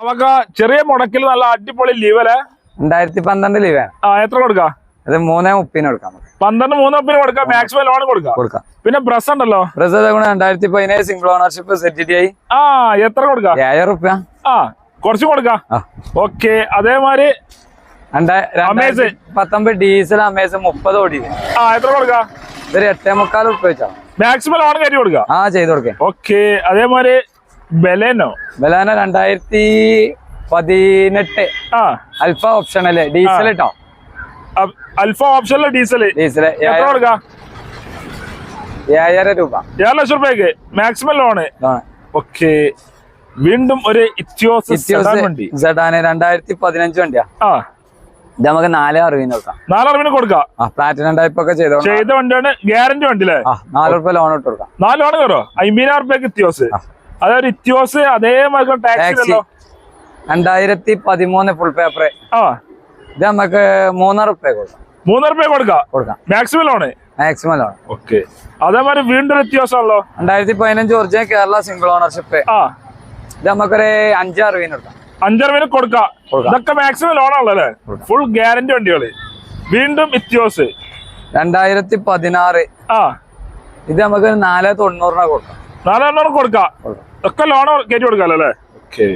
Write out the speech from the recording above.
നമുക്ക് ചെറിയ മുടക്കിൽ നല്ല അടിപൊളി ലീവ് അല്ലേ? രണ്ടായിരത്തി പന്ത്രണ്ട് ലീവ് ആ എത്ര കൊടുക്കാം? അത് മൂന്നേ മുപ്പതിന് കൊടുക്കാം പന്ത്രണ്ട് മൂന്ന് മുപ്പതിന് കൊടുക്കാം? മാക്സിമം ലോൺ കൊടുക്കാം? കൊടുക്കാം. പിന്നെ ബ്രസ് ഉണ്ടല്ലോ? ബ്രസ് രണ്ടായിരത്തി പതിനേഴ് സിംഗിൾ ഓണർഷിപ്പ് സെറ്റ് ആ എത്ര കൊടുക്കാം? ഏഴായിരം റുപ്യ ആ കുറച്ച് കൊടുക്കാം? ഓക്കെ അതേമാതിരി പത്തൊമ്പത് ഡീസൽ അമേസ് മുപ്പത് ഓടി. ആ എത്ര കൊടുക്കാം? ഇതൊരു എട്ടേ മുക്കാൽ റുപ്യ വെച്ചാണ് മാക്സിമം ലോൺ കയറ്റി കൊടുക്കാം? ആ ചെയ്ത് കൊടുക്കേ. ഓക്കെ അതേമാതിരി ബലേനോ? ബലാന രണ്ടായിരത്തി പതിനെട്ട്. അൽഫ ഓപ്ഷണൽ ഡീസൽ കേട്ടോ അൽഫ ഓപ്ഷനിലെ ഡീസൽ ഡീസൽ എത്ര കൊടുക്കാം? ഏഴായിരം രൂപ. ഏഴ് ലക്ഷം രൂപയ്ക്ക്? Maximum loan. ഓക്കെ. വീണ്ടും ഒരു ഇത്യോസ് സെഡാന് രണ്ടായിരത്തി പതിനഞ്ച് വണ്ടിയാ. ഇത് നമുക്ക് നാല് അറിവിന് കൊടുക്കാം. നാലറിവിന് കൊടുക്കാം. ആ പ്ലാറ്റിനം ടൈപ്പ് ഒക്കെ ചെയ്ത വണ്ടിയാണ് ഗ്യാരണ്ടി വണ്ടി അല്ലേ നാല് റുപ്യ ലോൺ ഇട്ട് കൊടുക്കാം. നാല് ലോൺ കയറോ അമ്പതിനായിരം റുപ്യക്ക് ഇത്യോസ്. അതൊരു ഇത്യോസ് അതേമാതിരി ടാക്സി രണ്ടായിരത്തി പതിമൂന്ന് ഫുൾ പേപ്പർ ആ. ഇത് നമുക്ക് മൂന്നര റുപ്യ കൊടുക്കാം. മൂന്നര റുപ്യ കൊടുക്കാം? കൊടുക്കാം. Maximum loan maximum loan okay അതേമാതിരി വീണ്ടും വ്യത്യാസമാണല്ലോ രണ്ടായിരത്തി പതിനഞ്ച് ഒറിജിനൽ കേരള സിംഗിൾ ഓണർഷിപ്പ് ആ. ഇത് നമുക്കൊരു അഞ്ചാറ് അറിവിന് കൊടുക്കാം. അഞ്ചാറ് കൊടുക്കാം. കൊടുക്കാം. ഇതൊക്കെ മാക്സിമം ലോണാണല്ലോ അല്ലേ? ഫുൾ ഗ്യാരണ്ടി വണ്ടികൾ വീണ്ടും ഇത്യോസ് രണ്ടായിരത്തി പതിനാറ് ആ. ഇത് നമുക്ക് നാല് തൊണ്ണൂറിനാ കൊടുക്കാം. നാലെണ്ണം കൊടുക്കാം. കൊടുക്കാം ഒക്കെ ലോൺ കയറ്റി കൊടുക്കാമല്ലോ അല്ലേ? ഓക്കെ.